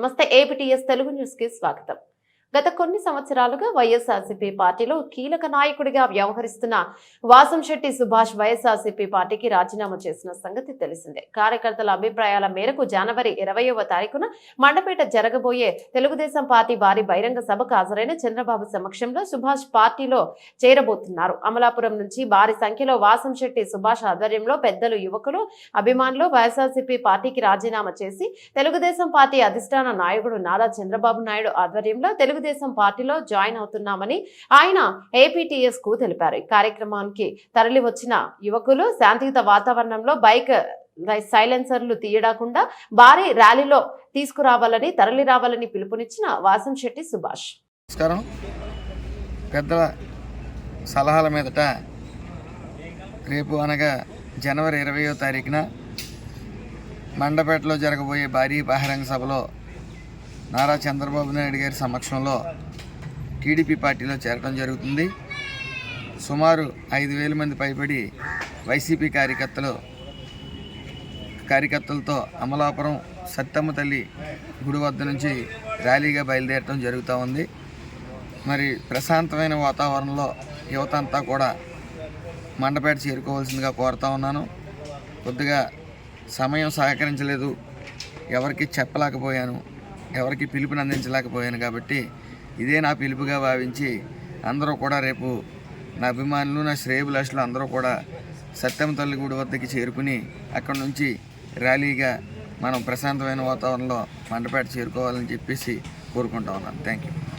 నమస్తే ఏపీటీఎస్ తెలుగు న్యూస్కి స్వాగతం. గత కొన్ని సంవత్సరాలుగా వైఎస్ఆర్సీపీ పార్టీలో కీలక నాయకుడిగా వ్యవహరిస్తున్న వాసంశెట్టి సుభాష్ వైఎస్ఆర్సీపీ పార్టీకి రాజీనామా చేసిన సంగతి తెలిసిందే. కార్యకర్తల అభిప్రాయాల మేరకు జనవరి ఇరవయవ తారీఖున మండపేట జరగబోయే తెలుగుదేశం పార్టీ వారి బహిరంగ సభకు హాజరైన చంద్రబాబు సమక్షంలో సుభాష్ పార్టీలో చేరబోతున్నారు. అమలాపురం నుంచి భారీ సంఖ్యలో వాసంశెట్టి సుభాష్ ఆధ్వర్యంలో పెద్దలు యువకులు అభిమానులు వైఎస్ఆర్సీపీ పార్టీకి రాజీనామా చేసి తెలుగుదేశం పార్టీ అధిష్టాన నాయకుడు నారా చంద్రబాబు నాయుడు ఆధ్వర్యంలో తెలుగు తెలుగుదేశం పార్టీలో జాయిన్ అవుతున్నామని ఆయన ఏపీటీఎస్కు తెలిపారు. ఈ కార్యక్రమానికి తరలి వచ్చిన యువకులు శాంతియుత వాతావరణంలో బైక్ సైలెన్సర్లు తీయకుండా భారీ ర్యాలీలో తీసుకురావాలని తరలి రావాలని పిలుపునిచ్చిన వాసం శెట్టి సుభాష్. నమస్కారం. పెద్దల సలహాల మీదట రేపు అనగా జనవరి ఇరవయో తారీఖున మండపేటలో జరగబోయే భారీ బహిరంగ సభలో నారా చంద్రబాబు నాయుడు గారి సమక్షంలో టీడీపీ పార్టీలో చేరడం జరుగుతుంది. సుమారు ఐదు వేల మంది పైబడి వైసీపీ కార్యకర్తలు కార్యకర్తలతో అమలాపురం సత్తమ్మ తల్లి గుడి వద్ద నుంచి ర్యాలీగా బయలుదేరటం జరుగుతూ ఉంది. మరి ప్రశాంతమైన వాతావరణంలో యువత అంతా కూడా మండపేట చేరుకోవాల్సిందిగా కోరుతా ఉన్నాను. కొద్దిగా సమయం సహకరించలేదు. ఎవరికి చెప్పలేకపోయాను. ఎవరికి పిలుపుని అందించలేకపోయాను కాబట్టి ఇదే నా పిలుపుగా భావించి అందరూ కూడా రేపు నా అభిమానులు నా శ్రేయభిలాషులు అందరూ కూడా సత్యం తల్లి గుడి వద్దకి చేరుకుని అక్కడ నుంచి ర్యాలీగా మనం ప్రశాంతమైన వాతావరణంలో మండపేట చేరుకోవాలని చెప్పేసి కోరుకుంటా ఉన్నాను. Thank you